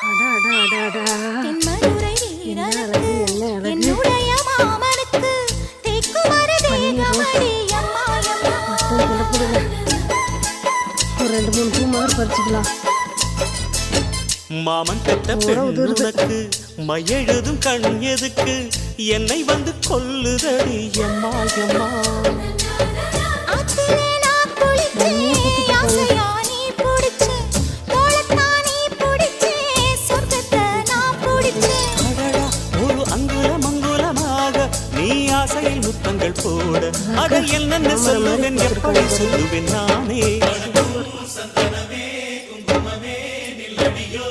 ரெண்டு மூணு பூ மாதிரி பறிச்சுக்கலாம். மாமன் பெத்த பெண் உனக்கு மையெழுதும் கண் எதுக்கு? என்னை வந்து கொல்லுதடி. எம்மா எம்மா. நீ ஆசையில் முத்தங்கள் போட அதை என்னென்ன சொல்லுவேன் எப்படி சொல்லுவேன் நானே. சந்தனமே குங்குமமே நிலவியோ